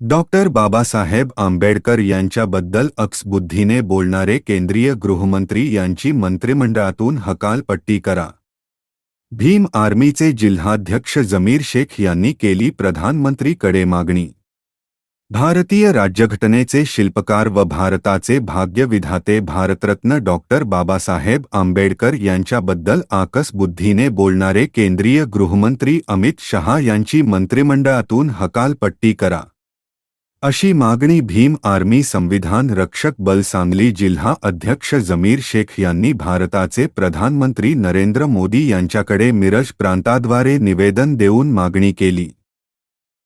Doctor Babasaheb Ambedkar यांच्याबद्दल अक्सबुद्धीने बोलणारे केंद्रीय गृहमंत्री यांची मंत्रिमंडळातून हकालपट्टी करा. भीम आर्मीचे जिल्हाध्यक्ष जमीर शेख यांनी केली प्रधानमंत्रीकडे मागणी. भारतीय राज्यघटनेचे शिल्पकार व भारताचे भाग्यविधाते भारतरत्न डॉक्टर बाबासाहेब आंबेडकर यांच्याबद्दल आकसबुद्धीने बोलणारे केंद्रीय गृहमंत्री अमित शहा यांची मंत्रिमंडळातून हकालपट्टी करा. अशी मागणी भीम आर्मी संविधान रक्षक बल सांगली जिल्हा अध्यक्ष जमीर शेख यांनी भारताचे प्रधानमंत्री नरेंद्र मोदी यांच्याकडे मिरज प्रांताद्वारे निवेदन देऊन मागणी केली.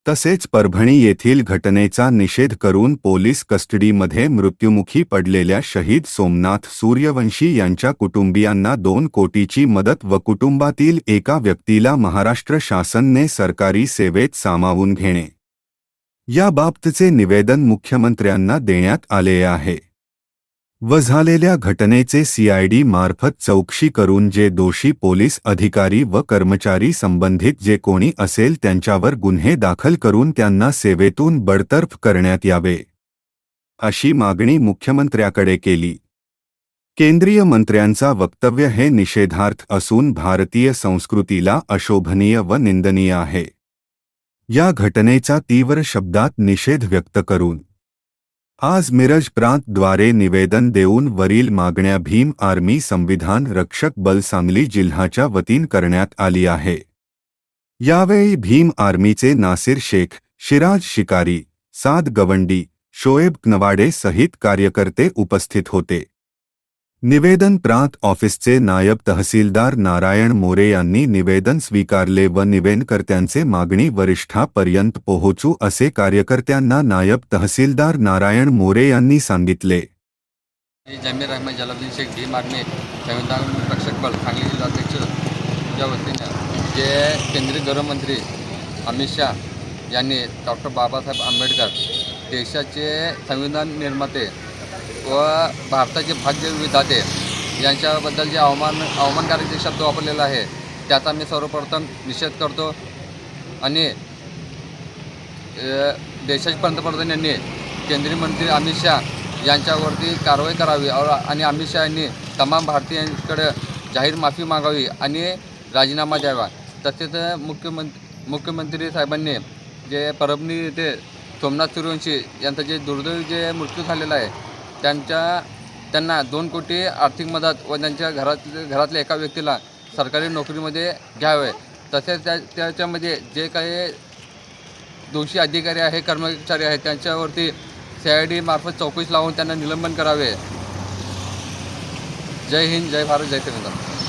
तसेच परभणी येथील घटनेचा निषेध करून पोलीस कस्टडीमध्ये मृत्युमुखी पडलेल्या शहीद सोमनाथ सूर्यवंशी यांच्या कुटुंबियांना दोन कोटीची मदत व कुटुंबातील एका व्यक्तीला महाराष्ट्र शासनने सरकारी सेवेत सामावून घेणे. याबाबतचे निवेदन मुख्यमंत्र्यांना देण्यात आले आहे. व झालेल्या घटनेचे सीआयडी मार्फत चौकशी करून जे दोषी पोलीस अधिकारी व कर्मचारी संबंधित जे कोणी असेल त्यांच्यावर गुन्हे दाखल करून त्यांना सेवेतून बडतर्फ करण्यात यावे. अशी मागणी मुख्यमंत्र्याकडे केली. केंद्रीय मंत्र्यांचा वक्तव्य हे निषेधार्थ असून भारतीय संस्कृतीला अशोभनीय व निंदनीय आहे. या घटनेचा तीव्र शब्दात निषेध व्यक्त करून. आज मिरज प्रांतद्वारे निवेदन देऊन वरील मागण्या भीम आर्मी संविधान रक्षक बल सांगली जिल्ह्याच्या वतीन करण्यात आली आहे. यावेळी भीम आर्मीचे नासिर शेख शिराज शिकारी साद गवंडी शोएब नवाडे सहित कार्यकर्ते उपस्थित होते. निवेदन प्रांत ऑफिसचे नायब तहसीलदार नारायण मोरे यांनी निवेदन स्वीकारले व निवेदनकर्त्यांचे मागणी वरिष्ठापर्यंत पोहोचू असे कार्यकर्त्यांना नायब तहसीलदार नारायण मोरे यांनी सांगितले. जमीर अहमद जलालुद्दीन शेख भीम आर्मी संविधान रक्षक बल सांगली जिल्हाध्यक्ष या वतीनं जे केंद्रीय गृहमंत्री अमित शाह यांनी डॉक्टर बाबासाहेब आंबेडकर देशाचे संविधान निर्माते व भारताचे भाग्य विधाते. यांच्याबद्दल जे अवमान अवमानकारक जे शब्द वापरलेला आहे त्याचा मी सर्वप्रथम निषेध करतो. आणि देशाचे पंतप्रधान यांनी केंद्रीय मंत्री अमित शाह यांच्यावरती कारवाई करावी. आणि अमित शहा यांनी तमाम भारतीयांकडे जाहीर माफी मागावी आणि राजीनामा द्यावा. तसेच मुख्यमंत्री मुख्यमंत्री साहेबांनी जे परभणी येथे सोमनाथ सूर्यवंशी यांचा जे दुर्दैव जे मृत्यू झालेला आहे त्यांच्या त्यांना दोन कोटी आर्थिक मदत व त्यांच्या घरात घरातल्या एका व्यक्तीला सरकारी नोकरीमध्ये घ्यावे. तसेच त्या त्याच्यामध्ये जे काही दोषी अधिकारी आहे कर्मचारी आहेत त्यांच्यावरती सी आय डी मार्फत चौकशी लावून त्यांना निलंबन करावे. जय हिंद जय भारत जय संविधान